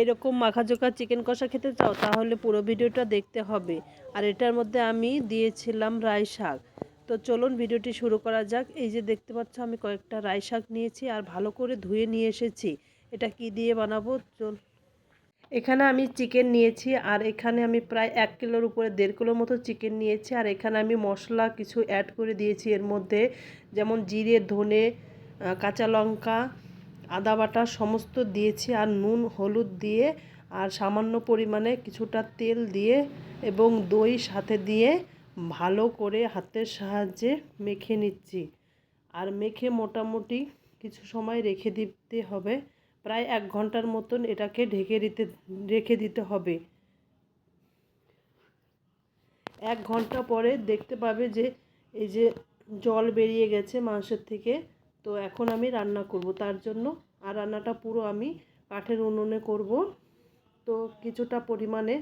এরকম মাখাজোকা চিকেন কষা খেতে চাও, তাহলে পুরো ভিডিওটা দেখতে হবে। আর এটার মধ্যে আমি দিয়েছিলাম রাই শাক। তো চলুন ভিডিওটি শুরু করা যাক। এই যে দেখতে পাচ্ছ, আমি কয়েকটা রাই শাক নিয়েছি আর ভালো করে ধুয়ে নিয়ে এসেছি। এটা কি দিয়ে বানাবো? চল এখানে আমি চিকেন নিয়েছি আর এখানে আমি প্রায় এক কিলোর উপরে, দেড় কিলোর মতো চিকেন নিয়েছি। আর এখানে আমি মশলা কিছু অ্যাড করে দিয়েছি এর মধ্যে। যেমন জিরে, ধনে কাঁচা লঙ্কা আদা বাটা সমস্ত দিয়েছি আর নুন, হলুদ দিয়ে আর সামান্য পরিমাণে কিছুটা তেল দিয়ে এবং দই সাথে দিয়ে ভালো করে হাতের সাহায্যে মেখে নিচ্ছি। আর মেখে মোটামুটি কিছু সময় রেখে দিতে হবে। প্রায় এক ঘণ্টার মতন এটাকে ঢেকে দিতে, রেখে দিতে হবে। এক ঘণ্টা পরে দেখতে পাবে যে এই যে জল বেরিয়ে গেছে মাংসের থেকে। তো এখন আমি রান্না করব। তার জন্য আর রান্নাটা পুরো আমি কাঠের উনুনে করব। তো কিছুটা পরিমাণে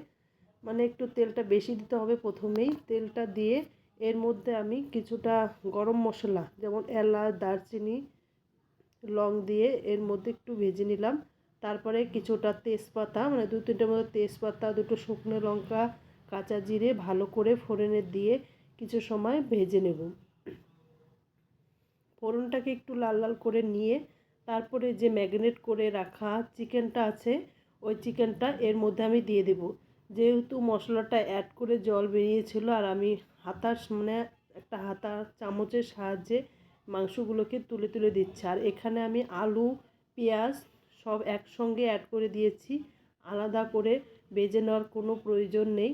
মানে একটু তেলটা বেশি দিতে হবে প্রথমেই। তেলটা দিয়ে এর মধ্যে আমি কিছুটা গরম মশলা, যেমন এলাচ, দারচিনি, লং দিয়ে এর মধ্যে একটু ভেজে নিলাম। তারপরে কিছুটা তেজপাতা মানে দু তিনটের মতো তেজপাতা, দুটো শুকনো লঙ্কা, কাঁচা জিরে ভালো করে ফোড়নে দিয়ে কিছু সময় ভেজে নেব। ফোড়নটাকে একটু লাল লাল করে নিয়ে তারপরে যে ম্যাগনেট করে রাখা চিকেনটা আছে, ওই চিকেনটা এর মধ্যে আমি দিয়ে দেব। যেহেতু মশলাটা অ্যাড করে জল বেরিয়েছিল আর আমি হাতার মানে একটা হাতা চামচের সাহায্যে মাংসগুলোকে তুলে তুলে দিচ্ছি। আর এখানে আমি আলু, পেঁয়াজ সব একসঙ্গে অ্যাড করে দিয়েছি। আলাদা করে বেজে নেওয়ার কোনো প্রয়োজন নেই।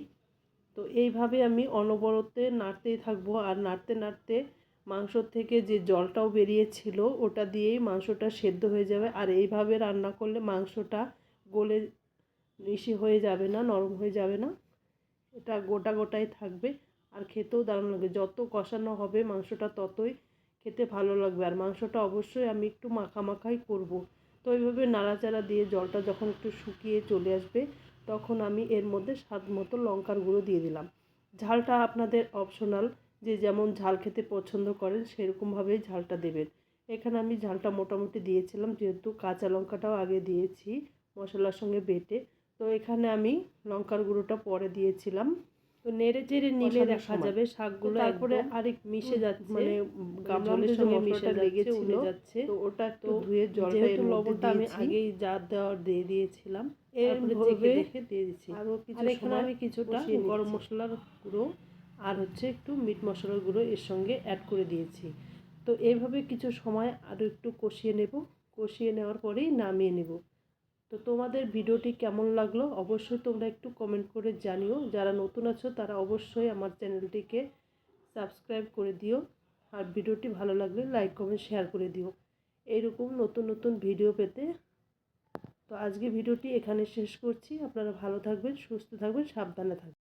তো এইভাবে আমি অনবরতে নাড়তেই থাকব। আর নাড়তে নাড়তে মাংসর থেকে যে জলটাও বেরিয়েছিল, ওটা দিয়েই মাংসটা সেদ্ধ হয়ে যাবে। আর এইভাবে রান্না করলে মাংসটা গলে মিশি হয়ে যাবে না, নরম হয়ে যাবে না। এটা গোটা গোটাই থাকবে। আর খেতেও দারুণ লাগবে যত কষানো হবে মাংসটা ততই খেতে ভালো লাগবে। আর মাংসটা অবশ্যই আমি একটু মাখা মাখাই করব। তো এইভাবে নাড়াচাড়া দিয়ে জলটা যখন একটু শুকিয়ে চলে আসবে, তখন আমি এর মধ্যে স্বাদ মতো লঙ্কার গুঁড়ো দিয়ে দিলাম। ঝালটা আপনাদের অপশনাল যে যেমন ঝাল খেতে পছন্দ করেন সেরকমভাবেই ঝালটা দেবেন। এখানে আমি ঝালটা মোটামুটি দিয়েছিলাম যেহেতু কাঁচা লঙ্কাটাও আগে দিয়েছি মশলার সঙ্গে বেটে। তো এখানে আমি লঙ্কার গুঁড়োটা পরে দিয়েছিলাম। তো নেড়ে চেড়ে নিলে দেখা যাবে শাকগুলো তারপরে আরেক মিশে যাচ্ছে মানে গামলার সঙ্গে মিশে লেগেছে লেগেছিল। যাচ্ছে। তো ওটা তো ধুয়ে জলটা এর লবণটা আমি আগেই যা দেওয়ার দিয়ে দিয়েছিলাম এর দেখে দিয়ে দিচ্ছি। আরও কিছু আমি কিছুটা গরম মশলার গুঁড়ো আর হচ্ছে একটু মিট মশলার গুঁড়ো এর সঙ্গে অ্যাড করে দিয়েছি। তো এইভাবে কিছু সময় আরও একটু কষিয়ে নেব। কষিয়ে নেওয়ার পরেই নামিয়ে নেব। তো তোমাদের ভিডিওটি কেমন লাগল অবশ্যই তোমরা একটু কমেন্ট করে জানিও। যারা নতুন আছো তারা অবশ্যই আমার চ্যানেলটিকে সাবস্ক্রাইব করে দিও। আর ভিডিওটি ভালো লাগলে লাইক কমেন্ট শেয়ার করে দিও। এইরকম নতুন নতুন ভিডিও পেতে তো আজকে ভিডিওটি এখানে শেষ করছি। আপনারা ভালো থাকবেন, সুস্থ থাকবেন, সাবধানে থাকবেন।